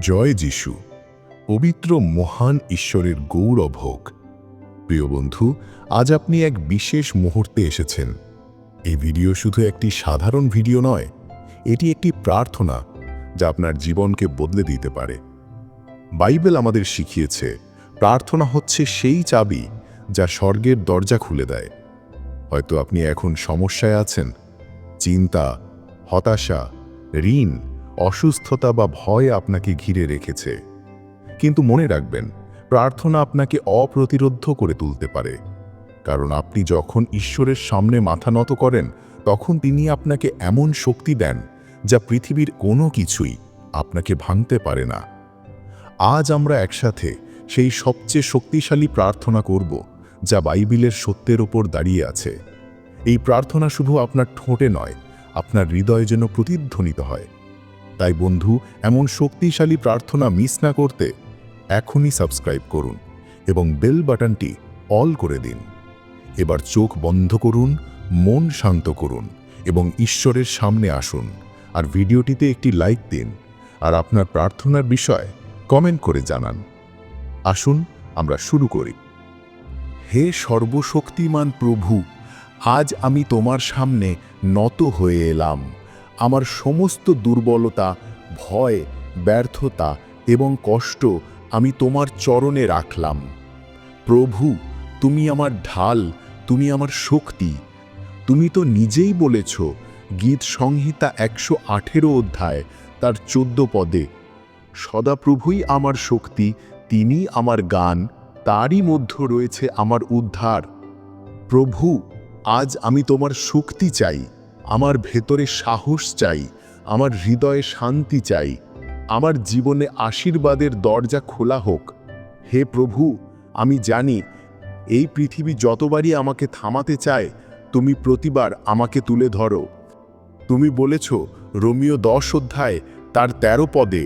জয় যিশু, পবিত্র মহান ঈশ্বরের গৌরব হোক। প্রিয় বন্ধু, আজ আপনি এক বিশেষ মুহূর্তে এসেছেন। এই ভিডিও শুধু একটি সাধারণ ভিডিও নয়, এটি একটি প্রার্থনা যা আপনার জীবনকে বদলে দিতে পারে। বাইবেল আমাদের শিখিয়েছে, প্রার্থনা হচ্ছে সেই চাবি যা স্বর্গের দরজা খুলে দেয়। হয়তো আপনি এখন সমস্যায় আছেন, চিন্তা, হতাশা, ঋণ অসুস্থতা বা ভয় আপনাকে ঘিরে রেখেছে। কিন্তু মনে রাখবেন, প্রার্থনা আপনাকে অপ্রতিরোধ করে তুলতে পারে। কারণ আপনি যখন ঈশ্বরের সামনে মাথা নত করেন, তখন তিনি আপনাকে এমন শক্তি দেন যা পৃথিবীর কোনো কিছুই আপনাকে ভাঙতে পারে না। আজ আমরা একসাথে সেই সবচেয়ে শক্তিশালী প্রার্থনা করব, যা বাইবেলের সত্যের ওপর দাঁড়িয়ে আছে। এই প্রার্থনা শুধু আপনার ঠোঁটে নয়, আপনার হৃদয়ে যেন প্রতিধ্বনিত হয়। তাই বন্ধু, এমন শক্তিশালী প্রার্থনা মিস না করতে এখনই সাবস্ক্রাইব করুন এবং বেল বাটনটি অল করে দিন। এবার চোখ বন্ধ করুন, মন শান্ত করুন এবং ঈশ্বরের সামনে আসুন আর ভিডিওটিতে একটি লাইক দিন আর আপনার প্রার্থনার বিষয় কমেন্ট করে জানান। আসুন, আমরা শুরু করি। হে সর্বশক্তিমান প্রভু, আজ আমি তোমার সামনে নত হয়ে এলাম। আমার সমস্ত দুর্বলতা, ভয়, ব্যর্থতা এবং কষ্ট আমি তোমার চরণে রাখলাম। প্রভু, তুমি আমার ঢাল, তুমি আমার শক্তি। তুমি তো নিজেই বলেছ, গীত সংহিতা একশো আঠেরো অধ্যায়, তার চোদ্দ পদে, সদাপ্রভুই আমার শক্তি, তিনি আমার গান, তারই মধ্য রয়েছে আমার উদ্ধার। প্রভু, আজ আমি তোমার শক্তি চাই। আমার ভেতরে সাহস চাই, আমার হৃদয়ে শান্তি চাই, আমার জীবনে আশীর্বাদের দরজা খোলা হোক। হে প্রভু, আমি জানি, এই পৃথিবী যতবারই আমাকে থামাতে চায়, তুমি প্রতিবার আমাকে তুলে ধরো। তুমি বলেছ, রোমিও দশ অধ্যায়, তার তেরো পদে,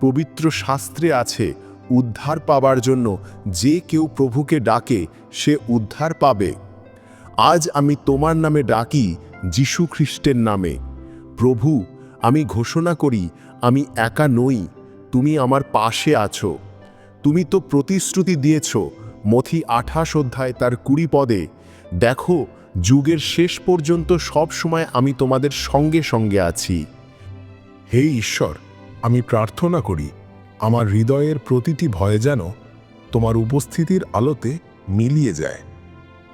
পবিত্র শাস্ত্রে আছে, উদ্ধার পাবার জন্য যে কেউ প্রভুকে ডাকে, সে উদ্ধার পাবে। আজ আমি তোমার নামে ডাকি যীশু খ্রিস্টের নামে, প্রভু, আমি ঘোষণা করি, আমি একা নই, তুমি আমার পাশে আছো। তুমি তো প্রতিশ্রুতি দিয়েছ, মথি আঠাশ অধ্যায় তার কুড়ি পদে, দেখো, যুগের শেষ পর্যন্ত সব সময় আমি তোমাদের সঙ্গে সঙ্গে আছি। হে ঈশ্বর, আমি প্রার্থনা করি, আমার হৃদয়ের প্রতিটি ভয় যেন তোমার উপস্থিতির আলোতে মিলিয়ে যায়।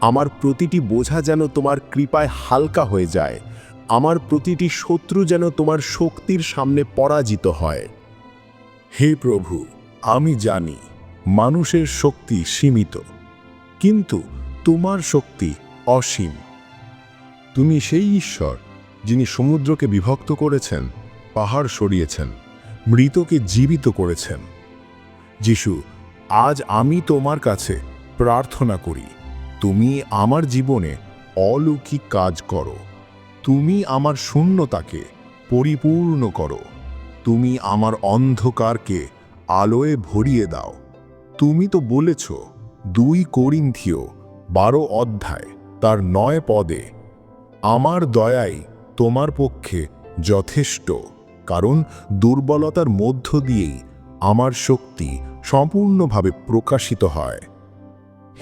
আমার প্রতিটি বোঝা যেন তোমার কৃপায় হালকা হয়ে যায়। আমার প্রতিটি শত্রু যেন তোমার শক্তির সামনে পরাজিত হয়। হে প্রভু, আমি জানি মানুষের শক্তি সীমিত, কিন্তু তোমার শক্তি অসীম। তুমি সেই ঈশ্বর যিনি সমুদ্রকে বিভক্ত করেছেন, পাহাড় সরিয়েছেন, মৃতকে জীবিত করেছেন। যিশু, আজ আমি তোমার কাছে প্রার্থনা করি। তুমি আমার জীবনে অলৌকিক কাজ করো। তুমি আমার শূন্যতাকে পরিপূর্ণ করো। তুমি আমার অন্ধকারকে আলোয় ভরিয়ে দাও। তুমি তো বলেছ, দুই করিন্থিও বারো অধ্যায়, তার নয় পদে, আমার দয়াই তোমার পক্ষে যথেষ্ট, কারণ দুর্বলতার মধ্য দিয়েই আমার শক্তি সম্পূর্ণভাবে প্রকাশিত হয়।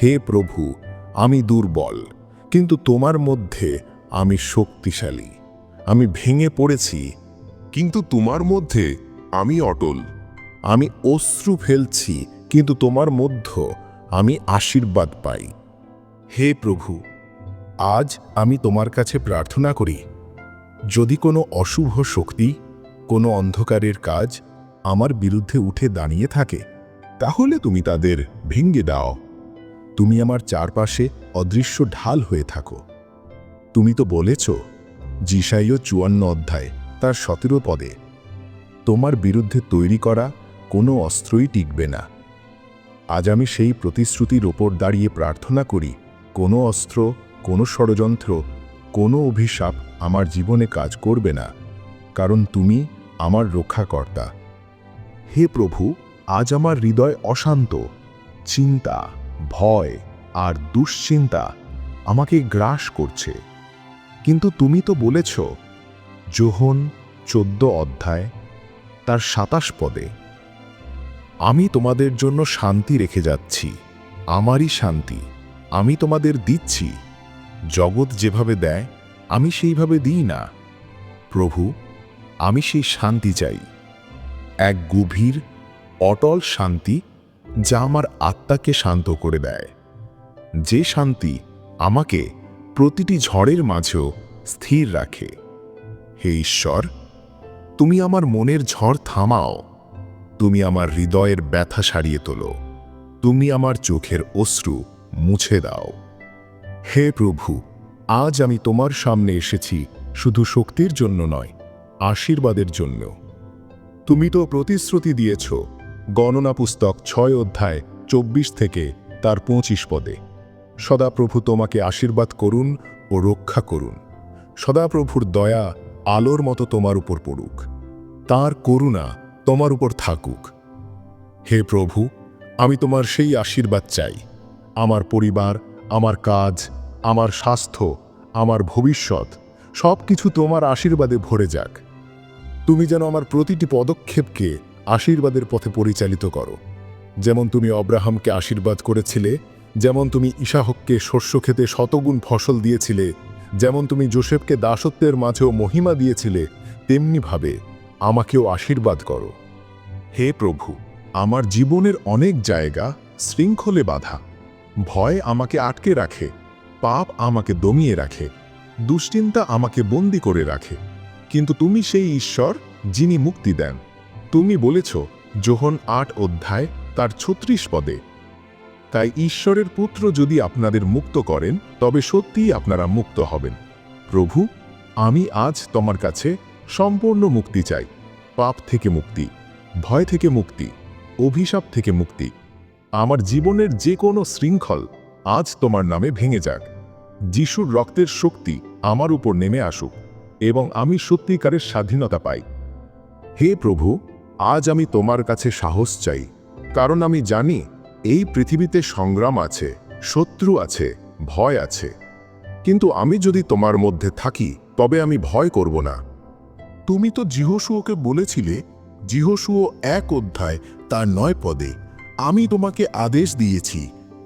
হে প্রভু আমি দুর্বল, কিন্তু তোমার মধ্যে আমি শক্তিশালী। আমি ভেঙে পড়েছি, কিন্তু তোমার মধ্যে আমি অটল। আমি অশ্রু ফেলছি, কিন্তু তোমার মধ্য আমি আশীর্বাদ পাই। হে প্রভু, আজ আমি তোমার কাছে প্রার্থনা করি, যদি কোনো অশুভ শক্তি, কোনো অন্ধকারের কাজ আমার বিরুদ্ধে উঠে দাঁড়িয়ে থাকে, তাহলে তুমি তাদের ভেঙ্গে দাও। তুমি আমার চারপাশে অদৃশ্য ঢাল হয়ে থাকো। তুমি তো বলেছ, জিসাইও চুয়ান্ন অধ্যায়, তার সতেরো পদে, তোমার বিরুদ্ধে তৈরি করা কোনো অস্ত্রই টিকবে না। আজ আমি সেই প্রতিশ্রুতির ওপর দাঁড়িয়ে প্রার্থনা করি, কোনো অস্ত্র, কোনো ষড়যন্ত্র, কোনো অভিশাপ আমার জীবনে কাজ করবে না, কারণ তুমি আমার রক্ষাকর্তা। হে প্রভু, আজ আমার হৃদয় অশান্ত, চিন্তা। ভয় আর দুশ্চিন্তা আমাকে গ্রাস করছে। কিন্তু তুমি তো বলেছ, যোহন চোদ্দ অধ্যায়, তার সাতাশ পদে, আমি তোমাদের জন্য শান্তি রেখে যাচ্ছি, আমারই শান্তি, আমি তোমাদের দিচ্ছি। জগৎ যেভাবে দেয়, আমি সেইভাবে দিই না। প্রভু, আমি সেই শান্তি চাই। এক গভীর, অটল শান্তি যা আমার আত্মাকে শান্ত করে দেয়। যে শান্তি আমাকে প্রতিটি ঝড়ের মাঝেও স্থির রাখে। হে ঈশ্বর, তুমি আমার মনের ঝড় থামাও। তুমি আমার হৃদয়ের ব্যথা সারিয়ে তোলো। তুমি আমার চোখের অশ্রু মুছে দাও। হে প্রভু, আজ আমি তোমার সামনে এসেছি শুধু শক্তির জন্য নয়, আশীর্বাদের জন্য। তুমি তো প্রতিশ্রুতি দিয়েছ গণনা পুস্তক ছয় অধ্যায় চব্বিশ থেকে তার পঁচিশ পদে। সদাপ্রভু তোমাকে আশীর্বাদ করুন ও রক্ষা করুন। সদাপ্রভুর দয়া আলোর মতো তোমার উপর পড়ুক। তার করুণা তোমার উপর থাকুক। হে প্রভু, আমি তোমার সেই আশীর্বাদ চাই। আমার পরিবার, আমার কাজ, আমার স্বাস্থ্য, আমার ভবিষ্যৎ সব কিছু তোমার আশীর্বাদে ভরে যাক। তুমি যেন আমার প্রতিটি পদক্ষেপকে আশীর্বাদের পথে পরিচালিত করো। যেমন তুমি অব্রাহামকে আশীর্বাদ করেছিলে, যেমন তুমি ইশাহককে শস্য খেতে শতগুণ ফসল দিয়েছিলে, যেমন তুমি জোসেফকে দাসত্বের মাঝেও মহিমা দিয়েছিলে, তেমনিভাবে আমাকেও আশীর্বাদ করো। হে প্রভু, আমার জীবনের অনেক জায়গা শৃঙ্খলে বাধা। ভয় আমাকে আটকে রাখে, পাপ আমাকে দমিয়ে রাখে, দুশ্চিন্তা আমাকে বন্দি করে রাখে। কিন্তু তুমি সেই ঈশ্বর যিনি মুক্তি দেন। তুমি বলেছ, যোহন আট অধ্যায়, তার ছত্রিশ পদে। তাই ঈশ্বরের পুত্র যদি আপনাদের মুক্ত করেন, তবে সত্যিই আপনারা মুক্ত হবেন। প্রভু, আমি আজ তোমার কাছে সম্পূর্ণ মুক্তি চাই। পাপ থেকে মুক্তি, ভয় থেকে মুক্তি, অভিশাপ থেকে মুক্তি। আমার জীবনের যে কোনো শৃঙ্খল আজ তোমার নামে ভেঙে যাক। যিশুর রক্তের শক্তি আমার উপর নেমে আসুক, এবং আমি সত্যিকারের স্বাধীনতা পাই। হে প্রভু আজ আমি তোমার কাছে সাহস চাই, কারণ আমি জানি এই পৃথিবীতে সংগ্রাম আছে, শত্রু আছে, ভয় আছে। কিন্তু আমি যদি তোমার মধ্যে থাকি, তবে আমি ভয় করব না। তুমি তো জিহসুয়োকে বলেছিলে জিহসুয় এক অধ্যায়, তার নয় পদে, আমি তোমাকে আদেশ দিয়েছি,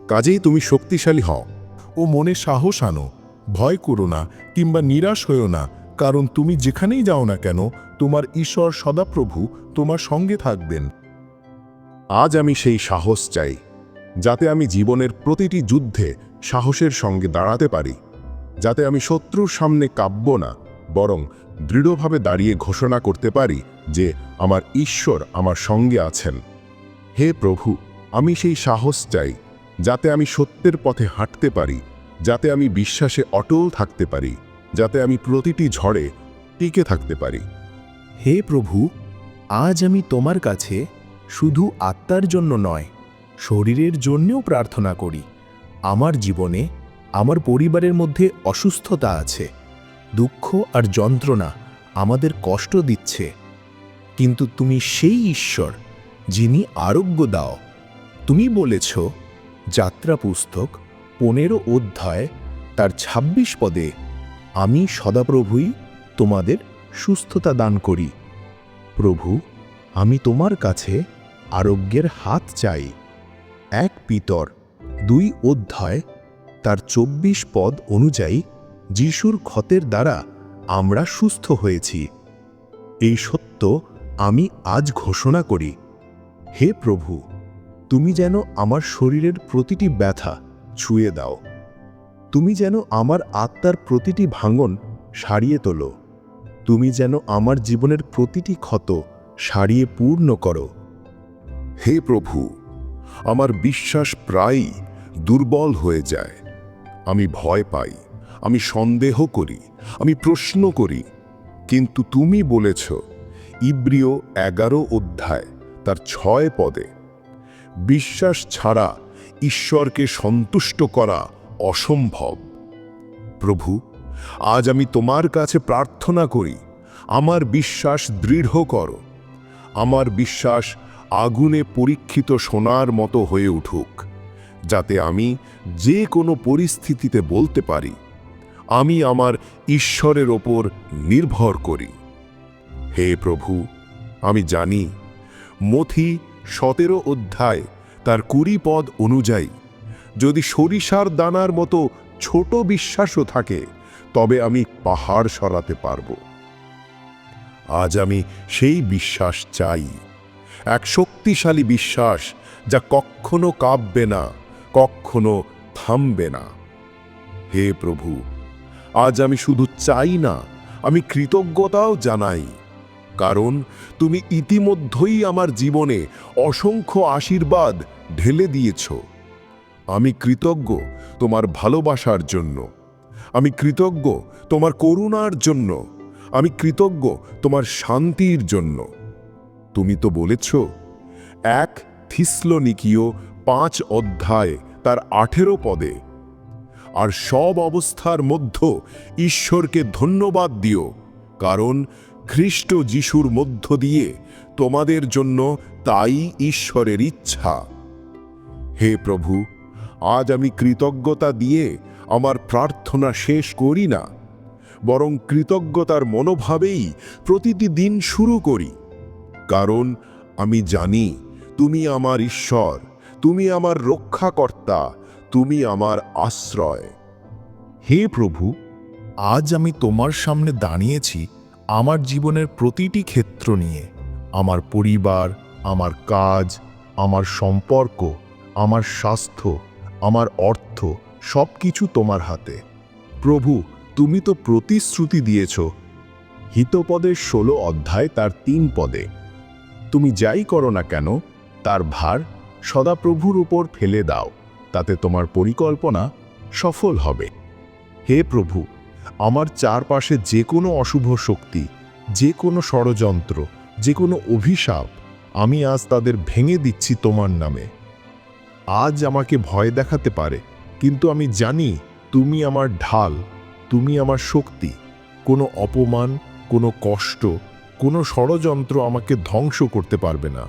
কাজেই তুমি শক্তিশালী হও। ও মনে সাহস আনো, ভয় করো না, কিংবা নিরাশ হয়েও না কারণ তুমি যেখানেই যাও না কেন, তোমার ঈশ্বর সদাপ্রভু তোমার সঙ্গে থাকবেন। আজ আমি সেই সাহস চাই, যাতে আমি জীবনের প্রতিটি যুদ্ধে সাহসের সঙ্গে দাঁড়াতে পারি, যাতে আমি শত্রুর সামনে কাব্য না, বরং দৃঢ়ভাবে দাঁড়িয়ে ঘোষণা করতে পারি যে আমার ঈশ্বর আমার সঙ্গে আছেন। হে প্রভু, আমি সেই সাহস চাই, যাতে আমি সত্যের পথে হাঁটতে পারি, যাতে আমি বিশ্বাসে অটল থাকতে পারি। যাতে আমি প্রতিটি ঝড়ে টিকে থাকতে পারি। হে প্রভু, আজ আমি তোমার কাছে শুধু আত্মার জন্য নয়, শরীরের জন্যও প্রার্থনা করি। আমার জীবনে আমার পরিবারের মধ্যে অসুস্থতা আছে, দুঃখ আর যন্ত্রণা আমাদের কষ্ট দিচ্ছে। কিন্তু তুমি সেই ঈশ্বর যিনি আরোগ্য দাও। তুমি বলেছ, যাত্রা পুস্তক পনেরো অধ্যায়, তার ২৬ পদে আমি সদাপ্রভুই তোমাদের সুস্থতা দান করি। প্রভু, আমি তোমার কাছে আরোগ্যের হাত চাই। এক পিতর, দুই অধ্যায়, তার চব্বিশ পদ অনুযায়ী যিশুর ক্ষতের দ্বারা আমরা সুস্থ হয়েছি। এই সত্য আমি আজ ঘোষণা করি। হে প্রভু, তুমি যেন আমার শরীরের প্রতিটি ব্যথা ছুঁয়ে দাও। তুমি যেন আমার আত্মার প্রতিটি ভাঙন সারিয়ে তোলো। তুমি যেন আমার জীবনের প্রতিটি ক্ষত সারিয়ে পূর্ণ করো। হে প্রভু, আমার বিশ্বাস প্রায়ই দুর্বল হয়ে যায়। আমি ভয় পাই, আমি সন্দেহ করি, আমি প্রশ্ন করি। কিন্তু তুমি বলেছ, ইব্রিয় এগারো অধ্যায়, তার ছয় পদে, বিশ্বাস ছাড়া ঈশ্বরকে সন্তুষ্ট করা অসম্ভব। প্রভু, আজ আমি তোমার কাছে প্রার্থনা করি, আমার বিশ্বাস দৃঢ় করো। আমার বিশ্বাস আগুনে পরীক্ষিত সোনার মতো হয়ে উঠুক, যাতে আমি যে কোনো পরিস্থিতিতে বলতে পারি, আমি আমার ঈশ্বরের ওপর নির্ভর করি। হে প্রভু, আমি জানি, মথি সতেরো অধ্যায় তার কুড়ি পদ অনুযায়ী যদি সরিষার দানার মতো ছোট বিশ্বাসও থাকে, তবে আমি পাহাড় সরাতে পারব। আজ আমি সেই বিশ্বাস চাই, এক শক্তিশালী বিশ্বাস যা কখনো কাঁপবে না, কখনো থামবে না। হে প্রভু, আজ আমি শুধু চাই না, আমি কৃতজ্ঞতাও জানাই, কারণ তুমি ইতিমধ্যেই আমার জীবনে অসংখ্য আশীর্বাদ ঢেলে দিয়েছ। আমি কৃতজ্ঞ তোমার ভালোবাসার জন্য। আমি কৃতজ্ঞ তোমার করুণার জন্য। আমি কৃতজ্ঞ তোমার শান্তির জন্য। তুমি তো বলেছ, এক থিসলনিকীয় পাঁচ অধ্যায় তার আঠেরো পদে, আর সব অবস্থার মধ্য ঈশ্বরকে ধন্যবাদ দিও, কারণ খ্রিস্ট যিশুর মধ্য দিয়ে তোমাদের জন্য তাই ঈশ্বরের ইচ্ছা। হে প্রভু আজ আমি কৃতজ্ঞতা দিয়ে আমার প্রার্থনা শেষ করি না, বরং কৃতজ্ঞতার মনোভাবেই প্রতিটি দিন শুরু করি। কারণ আমি জানি তুমি আমার ঈশ্বর, তুমি আমার রক্ষাকর্তা, তুমি আমার আশ্রয়। হে প্রভু, আজ আমি তোমার সামনে দাঁড়িয়েছি আমার জীবনের প্রতিটি ক্ষেত্র নিয়ে, আমার পরিবার, আমার কাজ, আমার সম্পর্ক, আমার স্বাস্থ্য আমার অর্থ সব কিছু তোমার হাতে। প্রভু, তুমি তো প্রতিশ্রুতি দিয়েছ। হিতপদের ষোলো অধ্যায় তার তিন পদে। তুমি যাই করো না কেন, তার ভার সদাপ্রভুর উপর ফেলে দাও, তাতে তোমার পরিকল্পনা সফল হবে। হে প্রভু, আমার চারপাশে যে কোনো অশুভ শক্তি, যে কোনো ষড়যন্ত্র, যে কোনো অভিশাপ, আমি আজ তাদের ভেঙে দিচ্ছি তোমার নামে। আজ আমাকে ভয় দেখাতে পারে, কিন্তু আমি জানি তুমি আমার ঢাল, তুমি আমার শক্তি। কোনো অপমান, কোনো কষ্ট, কোনো ষড়যন্ত্র আমাকে ধ্বংস করতে পারবে না।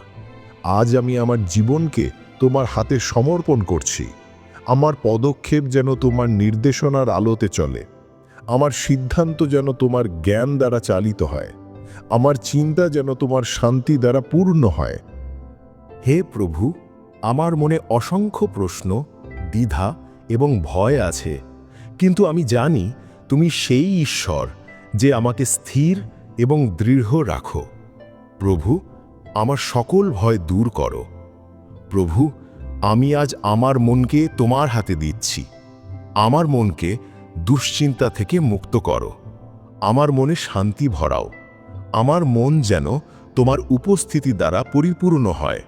আজ আমি আমার জীবনকে তোমার হাতে সমর্পণ করছি। আমার পদক্ষেপ যেন তোমার নির্দেশনার আলোতে চলে। আমার সিদ্ধান্ত যেন তোমার জ্ঞান দ্বারা চালিত হয়। আমার চিন্তা যেন তোমার শান্তি দ্বারা পূর্ণ হয়। হে প্রভু আমার মনে অসংখ্য প্রশ্ন, দ্বিধা এবং ভয় আছে। কিন্তু আমি জানি তুমি সেই ঈশ্বর যে আমাকে স্থির এবং দৃঢ় রাখো। প্রভু, আমার সকল ভয় দূর করো। প্রভু, আমি আজ আমার মনকে তোমার হাতে দিচ্ছি। আমার মনকে দুশ্চিন্তা থেকে মুক্ত করো। আমার মনে শান্তি ভরাও। আমার মন যেন তোমার উপস্থিতি দ্বারা পরিপূর্ণ হয়।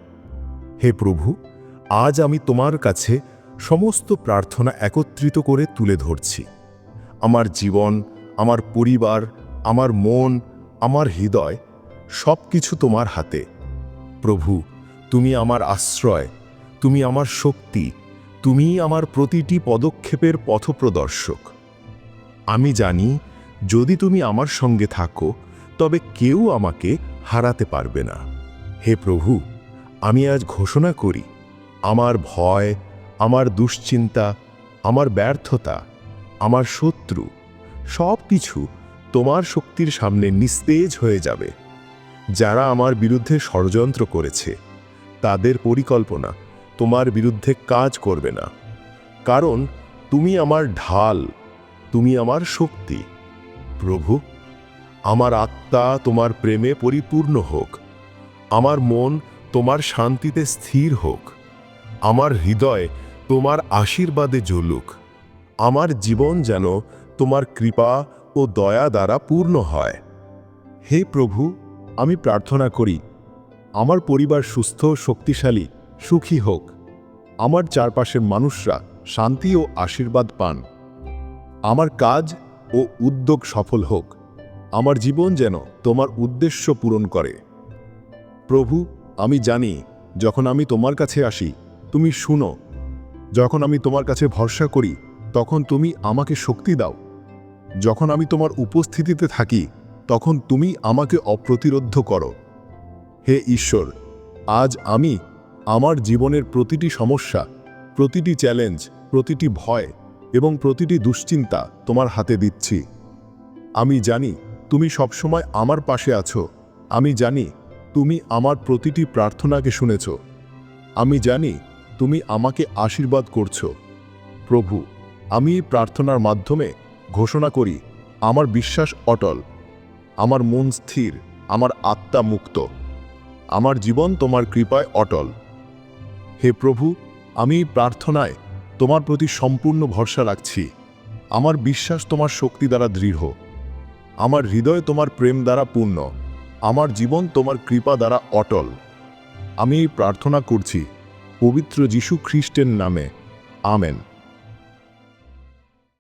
হে প্রভু আজ আমি তোমার কাছে সমস্ত প্রার্থনা একত্রিত করে তুলে ধরছি। আমার জীবন, আমার পরিবার, আমার মন, আমার হৃদয় সব কিছু তোমার হাতে। প্রভু, তুমি আমার আশ্রয়, তুমি আমার শক্তি, তুমি আমার প্রতিটি পদক্ষেপের পথপ্রদর্শক। আমি জানি, যদি তুমি আমার সঙ্গে থাকো, তবে কেউ আমাকে হারাতে পারবে না। হে প্রভু, আমি আজ ঘোষণা করি আমার ভয়, আমার দুশ্চিন্তা, আমার ব্যর্থতা, আমার শত্রু সব কিছু তোমার শক্তির সামনে নিস্তেজ হয়ে যাবে। যারা আমার বিরুদ্ধে ষড়যন্ত্র করেছে, তাদের পরিকল্পনা তোমার বিরুদ্ধে কাজ করবে না। কারণ তুমি আমার ঢাল, তুমি আমার শক্তি। প্রভু, আমার আত্মা তোমার প্রেমে পরিপূর্ণ হোক, আমার মন তোমার শান্তিতে স্থির হোক। আমার হৃদয় তোমার আশীর্বাদে জ্বলুক আমার জীবন যেন তোমার কৃপা ও দয়া দ্বারা পূর্ণ হয়। হে প্রভু, আমি প্রার্থনা করি, আমার পরিবার সুস্থ, শক্তিশালী, সুখী হোক। আমার চারপাশের মানুষরা শান্তি ও আশীর্বাদ পান। আমার কাজ ও উদ্যোগ সফল হোক। আমার জীবন যেন তোমার উদ্দেশ্য পূরণ করে। প্রভু, আমি জানি, যখন আমি তোমার কাছে আসি তুমি শুনো। যখন আমি তোমার কাছে ভরসা করি, তখন তুমি আমাকে শক্তি দাও। যখন আমি তোমার উপস্থিতিতে থাকি, তখন তুমি আমাকে অপ্রতিরোধ করো। হে ঈশ্বর, আজ আমি আমার জীবনের প্রতিটি সমস্যা, প্রতিটি চ্যালেঞ্জ, প্রতিটি ভয় এবং প্রতিটি দুশ্চিন্তা তোমার হাতে দিচ্ছি। আমি জানি তুমি সবসময় আমার পাশে আছো। আমি জানি তুমি আমার প্রতিটি প্রার্থনাকে শুনেছ। আমি জানি তুমি আমাকে আশীর্বাদ করছ। প্রভু, আমি এই প্রার্থনার মাধ্যমে ঘোষণা করি, আমার বিশ্বাস অটল, আমার মন স্থির, আমার আত্মা মুক্ত, আমার জীবন তোমার কৃপায় অটল। হে প্রভু, আমি প্রার্থনায় তোমার প্রতি সম্পূর্ণ ভরসা রাখছি, আমার বিশ্বাস তোমার শক্তি দ্বারা দৃঢ়, আমার হৃদয় তোমার প্রেম দ্বারা পূর্ণ, আমার জীবন তোমার কৃপা দ্বারা অটল। আমি এই প্রার্থনা করছি পবিত্র যীশু খ্রিস্টের নামে। আমেন।